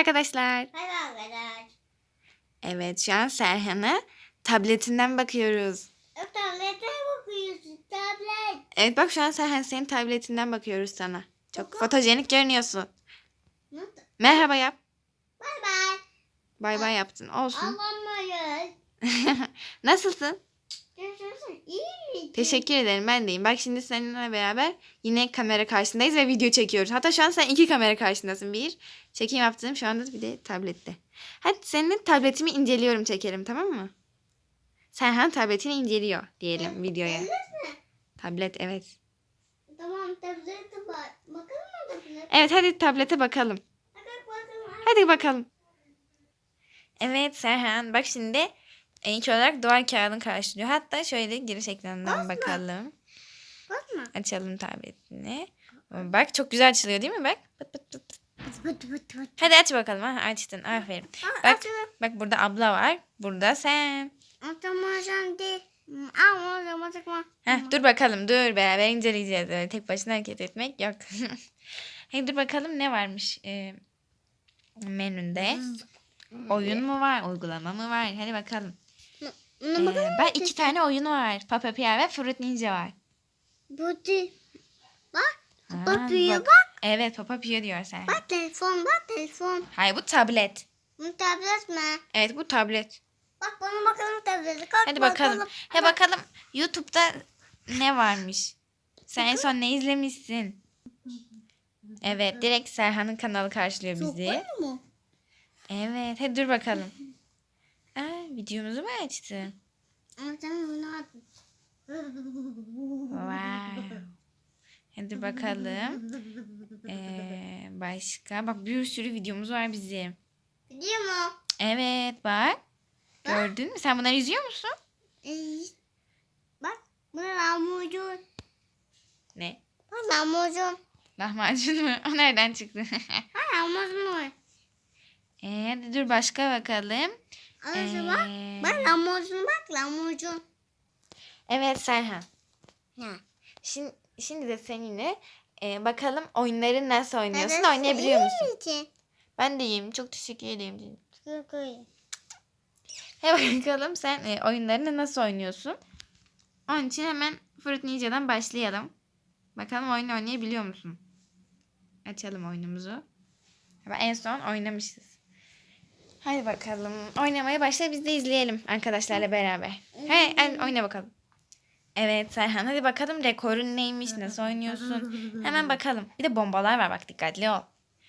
arkadaşlar. Hadi arkadaşlar. Evet şu an Serhan'a tabletinden bakıyoruz. O tablete bakıyorsun tablet. Evet bak şu an Serhan senin tabletinden bakıyoruz sana. Çok fotojenik görünüyorsun. Nasıl? Merhaba yap. Bay bay. Bay bay yaptın. Olsun. Alamayız. Nasılsın? Görüşürüz. İyi misin? Teşekkür ederim ben deyim. Bak şimdi seninle beraber yine kamera karşısındayız ve video çekiyoruz. Hatta şu an sen iki kamera karşısındasın. Bir çekim yaptığım şu anda bir de tablette. Hadi seninle tabletimi inceliyorum çekelim tamam mı? Serhan tabletini inceliyor diyelim videoya. Tablet mi? Evet. Tamam tablete bak. Bakalım mı tablet? Evet hadi tablete bakalım. Hadi bakalım. Hadi bakalım. Evet Serhan bak şimdi ilk olarak duvar kağıdını karşılıyor. Hatta şöyle giriş ekranından Basma. bakalım. Bakma. Açalım tabletini. Bak çok güzel açılıyor değil mi bak? Pıt pıt pıt. Hadi aç bakalım. Ha, açtın. Aferin. Aa, Bak, açalım. bak burada abla var. Burada sen. Değil. Ama otomatik var. Heh, dur bakalım. Dur beraber inceleyeceğiz. Öyle tek başına hareket etmek yok. Hadi dur bakalım ne varmış ee, menünde. Oyun mu var? Uygulama mı var? Hadi bakalım. Ee, bakalım. bak iki tane oyun var. Papa Pierre ve Fruit Ninja var. Bu değil. Bak. Ha, Bak büyüyor bak. Evet Papa Pierre diyor sen. Bak telefon bak telefon. Hayır bu tablet. Bu tablet mi? Evet bu tablet. Bak bana bakalım tablete. Kalk Hadi bakalım. He bakalım YouTube'da ne varmış? Sen en son ne izlemişsin? Evet direkt Serhan'ın kanalı karşılıyor Çok bizi. var mı? Evet hadi dur bakalım. Videomuzu mu açtın? Bunu at. Wow. Hadi bakalım. Ee, başka. Bak bir sürü videomuz var bizim. Biliyor mu? Evet bak. Gördün mü? Sen bunları izliyor musun? Ee, bak. Bu lahmacun. Ne? Bak lahmacun. Lahmacun mu? O nereden çıktı? Ha lahmacun var. ee, hadi dur başka bakalım. Anası bak. Ee, Bak lahmacun bak lahmacun. Evet Serhan. Ne? Şimdi, şimdi de seninle e, bakalım oyunları nasıl oynuyorsun? Evet, Oynayabiliyor iyi musun? misin? Ben de iyiyim. Çok teşekkür ederim. Çok iyi. He bakalım sen e, oyunlarını nasıl oynuyorsun? Onun için hemen Fruit Ninja'dan başlayalım. Bakalım oyun oynayabiliyor musun? Açalım oyunumuzu. Ama en son oynamışız. Hadi bakalım. Oynamaya başla biz de izleyelim arkadaşlarla beraber. He, hadi oyna bakalım. Evet Serhan hadi bakalım rekorun neymiş nasıl oynuyorsun. Hemen bakalım. Bir de bombalar var bak dikkatli ol.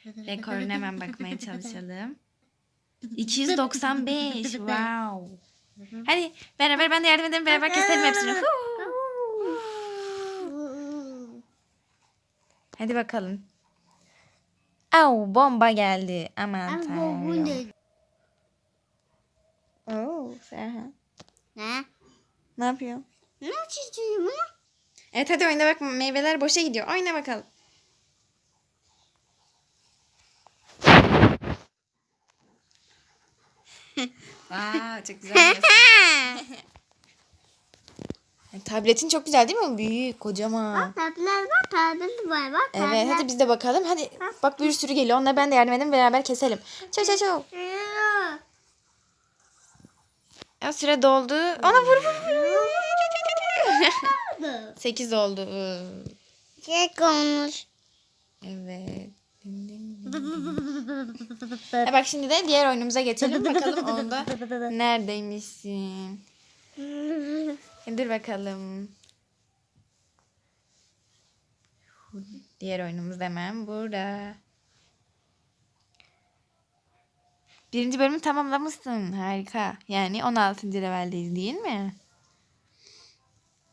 Rekoruna hemen bakmaya çalışalım. 295 wow. Hadi beraber ben de yardım edeyim beraber keselim hepsini. Hadi bakalım. Au bomba geldi. Aman tanrım. Oo, Serhan. Ne? Ne yapıyorsun? Ne çiziyor bu? Evet hadi oyna bak meyveler boşa gidiyor. Oyna bakalım. Aa, çok güzel. Tabletin çok güzel değil mi? Büyük, kocaman. Tablet var, tablet var. Bak Evet tablet. hadi biz de bakalım. Hadi bak bir sürü geliyor. Onlara ben de yardım edeyim beraber keselim. Ço ço ço. Ya süre doldu. Ona vur vur vur. 8 oldu. Çek olmuş. Evet. E bak şimdi de diğer oyunumuza geçelim. Bakalım onda neredeymişsin. E dur bakalım. Diğer oyunumuz hemen burada. Birinci bölümü tamamlamışsın. Harika. Yani 16. leveldeyiz değil mi?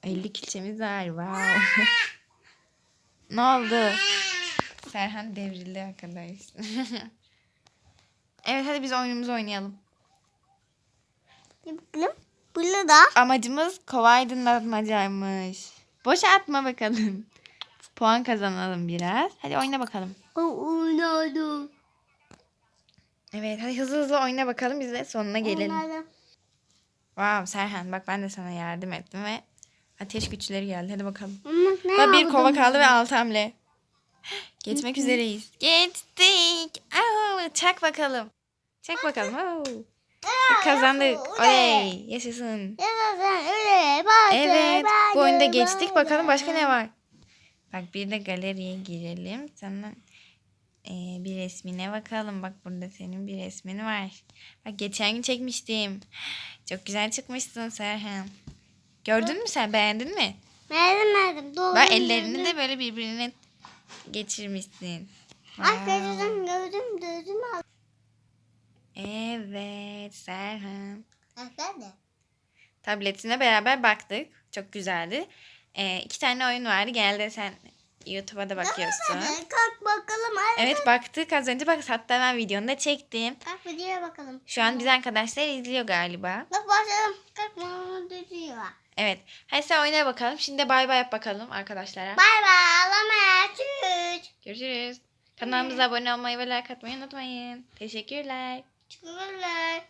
50 kilçemiz var. Wow. ne oldu? Serhan devrildi arkadaş. evet hadi biz oyunumuzu oynayalım. Bakalım. Burada da. Amacımız kova aydınlatmacaymış. Boşa atma bakalım. Puan kazanalım biraz. Hadi oyna bakalım. O oynadım. Evet hadi hızlı hızlı oyna bakalım biz de sonuna gelelim. Oynadım. Wow Serhan bak ben de sana yardım ettim ve ateş güçleri geldi. Hadi bakalım. Ne bir kova kaldı ve altı hamle. Geçmek üzereyiz. Geçtik. Aa, çak bakalım. Çak bakalım. Aa, Kazandık. oley. Yaşasın. Evet. Bu oyunda geçtik. Bakalım başka ne var? Bak bir de galeriye girelim. Sana eee, bir resmine bakalım. Bak burada senin bir resmin var. Bak geçen gün çekmiştim. Çok güzel çıkmışsın Serhan. Gördün mü sen? Beğendin mi? Verdim verdim. Doğru. Bak ellerini de böyle birbirine geçirmişsin. Ay Wow. gördüm gördüm gördüm. Evet Serhan. Efendim? Tabletine beraber baktık. Çok güzeldi. Ee, iki tane oyun vardı. Genelde sen YouTube'a da bakıyorsun. Kalk bakalım. Hadi. Evet baktık az önce bak hatta ben videonu da çektim. Kalk videoya bakalım. Şu an biz arkadaşlar izliyor galiba. Bak başlayalım. Kalk mama. Evet. Hadi sen oyuna bakalım. Şimdi de bay bay yap bakalım arkadaşlara. Bay bay. Allah'a emanet. Görüşürüz. Kanalımıza abone olmayı ve like atmayı unutmayın. Teşekkürler. Teşekkürler.